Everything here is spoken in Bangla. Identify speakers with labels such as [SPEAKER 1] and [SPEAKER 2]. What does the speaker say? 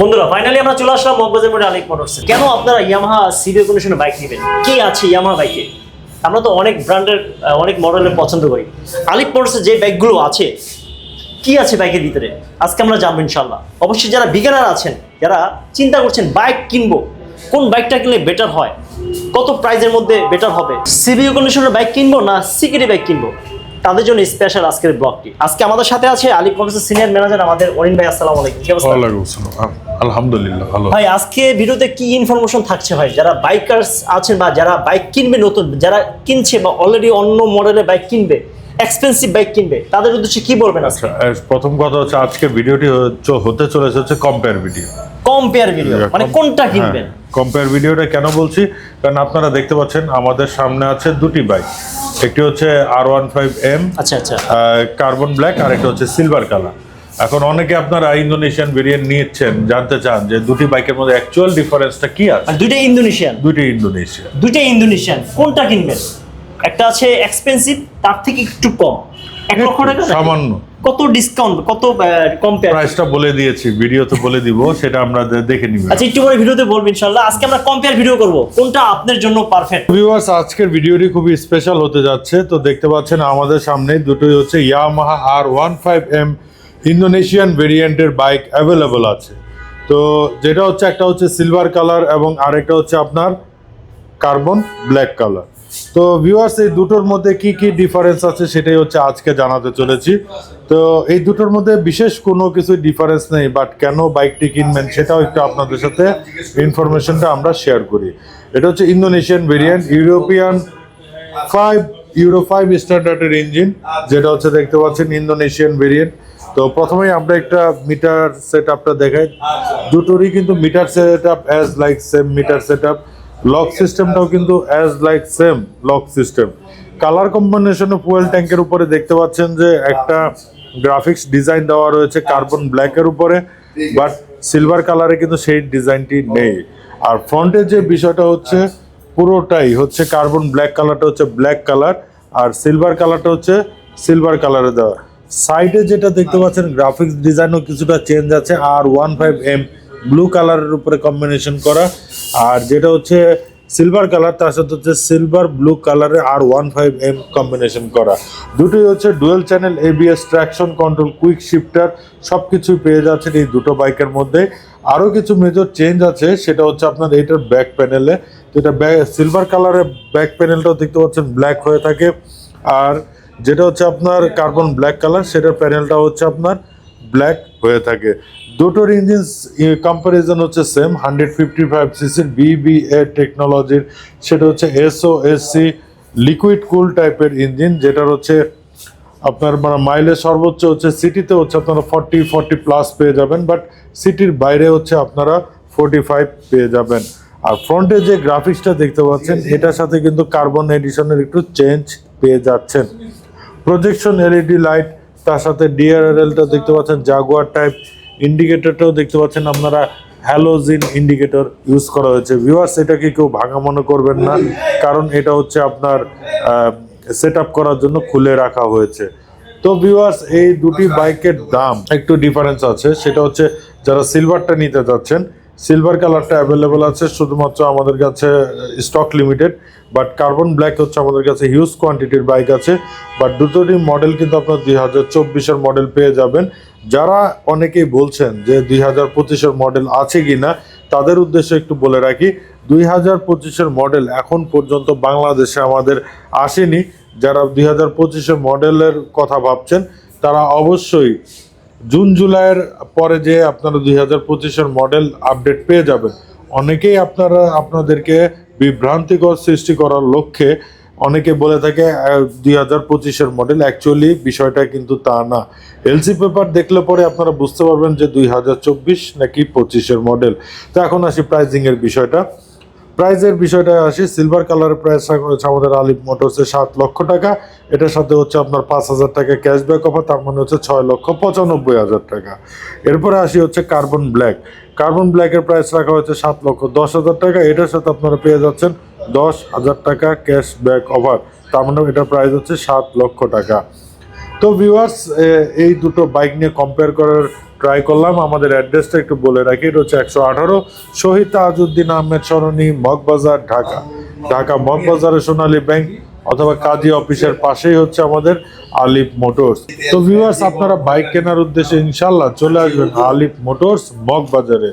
[SPEAKER 1] বন্ধুরা ফাইনালি আমরা চলে আসলাম মগবাজার মোড়ে আলিক মোটরস কেন আপনারা ইয়ামাহা সিভিও কন্ডিশনের বাইক নেবেন? কি আছে ইয়ামাহা বাইকে আমরা তো অনেক ব্র্যান্ডের অনেক মডেলের পছন্দ করি। আলিক মোটরসের যে বাইকগুলো আছে, কি আছে বাইকের ভিতরে? আজকে আমরা জানব ইনশাল্লাহ অবশ্যই যারা বিজ্ঞানার আছেন, যারা চিন্তা করছেন বাইক কিনবো, কোন বাইকটা কিনলে বেটার হয়, কত প্রাইজের মধ্যে বেটার হবে সিভিও কন্ডিশনের বাইক কিনবো না সিকিউরিটি বাইক কিনবো? তাদের জন্য স্পেশাল আজকের ব্লগটি আজকে আমাদের সাথে আছে আলিক মোটরসের সিনিয়র ম্যানেজার আমাদের অরিন ভাই আসসালামু আলাইকুম। কি অবস্থা?
[SPEAKER 2] আলহামদুলিল্লাহ ভালো।
[SPEAKER 1] ভাই আজকে ভিডিওতে কি ইনফরমেশন থাকছে ভাই? যারা বাইকার্স আছেন বা যারা বাইক কিনবে নতুন যারা কিনছে বা অলরেডি অন্য মডেলের বাইক কিনবে এক্সপেন্সিভ বাইক কিনবে তাদের উদ্দেশ্যে কি বলবেন আজকে?
[SPEAKER 2] আচ্ছা, প্রথম কথা হচ্ছে আজকে ভিডিওটি হচ্ছে- হতে চলেছে হচ্ছে কম্পেয়ার ভিডিও
[SPEAKER 1] কম্পেয়ার ভিডিও মানে কোনটা কিনবেন?
[SPEAKER 2] কম্পেয়ার ভিডিওটা কেন বলছি? কারণ আপনারা দেখতে পাচ্ছেন আমাদের সামনে আছে দুটি বাইক একটি হচ্ছে আর ওয়ান ফাইভ এম
[SPEAKER 1] আচ্ছা আচ্ছা।
[SPEAKER 2] কার্বন ব্ল্যাক আর একটা হচ্ছে সিলভার কালার এখন অনেকে আপনারা ইন্দোনেশিয়ান ভেরিয়েন্ট নিচ্ছেন জানতে চান যে দুটি বাইকের মধ্যে অ্যাকচুয়াল ডিফারেন্সটা কি আছে?
[SPEAKER 1] আর দুইটা ইন্দোনেশিয়ান
[SPEAKER 2] দুটি ইন্দোনেশিয়া
[SPEAKER 1] দুইটা ইন্দোনেশিয়ান কোনটা কিনবেন? একটা আছে এক্সপেন্সিভ তার থেকে একটু কম। এক লক্ষ টাকা
[SPEAKER 2] সামান্য।
[SPEAKER 1] কত ডিসকাউন্ট কত কম্পেয়ার
[SPEAKER 2] প্রাইসটা বলে দিয়েছি ভিডিওতে বলে দিব সেটা আমরা দেখে নিব।
[SPEAKER 1] আচ্ছা একটু পরে ভিডিওতে বলব ইনশাল্লাহ আজকে আমরা কম্পেয়ার ভিডিও করব কোনটা আপনার জন্য পারফেক্ট
[SPEAKER 2] ভিউয়ার্স আজকের ভিডিওটি খুবই স্পেশাল হতে যাচ্ছে। তো দেখতে পাচ্ছেন আমাদের সামনে দুটোই হচ্ছে Yamaha R one five M Indonesian ভেরিয়েন্টের বাইক অ্যাভেলেবল আছে। তো যেটা হচ্ছে একটা হচ্ছে সিলভার কালার এবং আরেকটা হচ্ছে আপনার কার্বন ব্ল্যাক কালার তো ভিউয়ার্স এই দুটোর মধ্যে কি কি ডিফারেন্স আছে সেটাই হচ্ছে আজকে জানাতে চলেছি। তো এই দুটোর মধ্যে বিশেষ কোনো কিছু ডিফারেন্স নেই বাট কেন বাইকটি কিনবেন সেটাও একটু আপনাদের সাথে ইনফরমেশনটা আমরা শেয়ার করি। এটা হচ্ছে Indonesian variant European five euro five স্ট্যান্ডার্ডের engine যেটা হচ্ছে দেখতে পাচ্ছেন ইন্দোনেশিয়ান ভেরিয়েন্ট তো প্রথমেই আমরা একটা মিটার সেট আপটা দেখাই। দুটোরই কিন্তু meter set up as like same meter set up lock সিস্টেমটাও কিন্তু as like same lock system colour কম্বিনেশনে ফুয়েল ট্যাঙ্কের উপরে দেখতে পাচ্ছেন যে একটা গ্রাফিক্স ডিজাইন দেওয়া রয়েছে কার্বন ব্ল্যাকের উপরে বাট সিলভার কালারে কিন্তু সেই ডিজাইনটি নেই। আর ফ্রন্টের যে বিষয়টা হচ্ছে পুরোটাই হচ্ছে কার্বন ব্ল্যাক কালারটা হচ্ছে ব্ল্যাক কালার আর সিলভার কালারটা হচ্ছে সিলভার কালারে দেওয়া। সাইডে যেটা দেখতে পাচ্ছেন গ্রাফিক্স ডিজাইনও কিছুটা চেঞ্জ আছে R one five M blue কালারের উপরে কম্বিনেশন করা। আর যেটা হচ্ছে সিলভার কালার তার সাথে হচ্ছে সিলভার ব্লু কালারে R one five M combination করা। দুটোই হচ্ছে dual channel ABS traction control quick shifter সব কিছুই পেয়ে যাচ্ছেন এই দুটো বাইকের মধ্যে। আরও কিছু মেজর চেঞ্জ আছে, সেটা হচ্ছে আপনার এইটার ব্যাক প্যানেলে যেটা সিলভার কালারের ব্যাক প্যানেলটাও দেখতে পাচ্ছেন ব্ল্যাক হয়ে থাকে। আর যেটা হচ্ছে আপনার কার্বন ব্ল্যাক কালার সেটার প্যানেলটা হচ্ছে আপনার ব্ল্যাক হয়ে থাকে। দুটোর ইঞ্জিন কম্পারিজন হচ্ছে সেম হান্ড্রেড ফিফটি ফাইভ সিসির বিবিএ টেকনোলজির সেটা হচ্ছে এসও এসসি লিকুইড কুল টাইপের ইঞ্জিন যেটার হচ্ছে আপনার মানে মাইলেজ সর্বোচ্চ হচ্ছে সিটিতে হচ্ছে আপনারা ফর্টি ফর্টি প্লাস পেয়ে যাবেন বাট সিটির বাইরে হচ্ছে আপনারা ফোর্টি ফাইভ পেয়ে যাবেন। আর ফ্রন্টে যে গ্রাফিক্সটা দেখতে পাচ্ছেন, এটার সাথে কিন্তু কার্বন এডিশনের একটু চেঞ্জ পেয়ে যাচ্ছেন। প্রজেকশন এলইডি লাইট তার সাথে ডিআরএলটা দেখতে পাচ্ছেন জাগুয়ার টাইপ ইন্ডিকেটরটাও দেখতে পাচ্ছেন আপনারা হ্যালোজিন ইন্ডিকেটর ইউজ করা হয়েছে। ভিউয়ার্স এটাকে কেউ ভাঙা মনে করবেন না, কারণ এটা হচ্ছে আপনার সেট করার জন্য খুলে রাখা হয়েছে। তো ভিউয়ার্স এই দুটি বাইকের দাম একটু ডিফারেন্স আছে। সেটা হচ্ছে, যারা সিলভারটা নিতে যাচ্ছেন সিলভার কালারটা অ্যাভেলেবল আছে, শুধুমাত্র আমাদের কাছে stock limited but carbon black হচ্ছে আমাদের কাছে হিউজ কোয়ান্টিটির বাইক আছে। বাট দুটোরই মডেল কিন্তু আপনার দুই হাজার চব্বিশের মডেল পেয়ে যাবেন। যারা অনেকেই বলছেন যে দুই হাজার পঁচিশের মডেল আছে কি না তাদের উদ্দেশ্যে একটু বলে রাখি, দুই হাজার পঁচিশের মডেল এখন পর্যন্ত বাংলাদেশে আমাদের আসেনি। যারা দুই হাজার পঁচিশের মডেলের কথা ভাবছেন, তারা অবশ্যই জুন, জুলাইয়ের পরে যে আপনারা দুই হাজার পঁচিশের মডেল আপডেট পেয়ে যাবেন, অনেকেই আপনারা আপনাদেরকে বিভ্রান্তিকর সৃষ্টি করার লক্ষ্যে অনেকে বলে থাকে দুই হাজার পঁচিশের মডেল অ্যাকচুয়ালি বিষয়টা কিন্তু তা না। এলসি পেপার দেখলে পরে আপনারা বুঝতে পারবেন যে দুই হাজার চব্বিশ নাকি পঁচিশের মডেল। তো এখন আসি প্রাইজিংয়ের বিষয়টা। প্রাইজের বিষয়টা আসি সিলভার কালারের প্রাইস হচ্ছে আমাদের আলিপ মোটরসে সাত লক্ষ টাকা। এটার সাথে হচ্ছে আপনার পাঁচ হাজার টাকা ক্যাশব্যাক অফার তার মানে হচ্ছে ছয় লক্ষ পঁচানব্বই হাজার টাকা। এরপরে আসি হচ্ছে কার্বন ব্ল্যাক কার্বন ব্ল্যাকের প্রাইস রাখা হচ্ছে সাত লক্ষ দশ হাজার টাকা। এটার সাথে আপনারা পেয়ে যাচ্ছেন দশ হাজার টাকা ক্যাশব্যাক অফার তার মানে এটার প্রাইস হচ্ছে সাত লক্ষ টাকা। তো ভিউয়ার্স এই দুটো বাইক নিয়ে কম্পেয়ার করার ট্রাই করলাম। আমাদের অ্যাড্রেসটা একটু বলে রাখি। এটা হচ্ছে একশো আঠারো শহীদ তাজউদ্দিন আহমেদ সরণি, মগবাজার, ঢাকা। ঢাকা মগবাজারে সোনালী ব্যাংক অথবা কাজী অফিসের পাশেই হচ্ছে আমাদের আলিফ মোটরস। তো ভিউয়ার্স আপনারা বাইক কেনার উদ্দেশ্যে ইনশাল্লাহ চলে আসবেন আলিফ মোটরস মগবাজারে।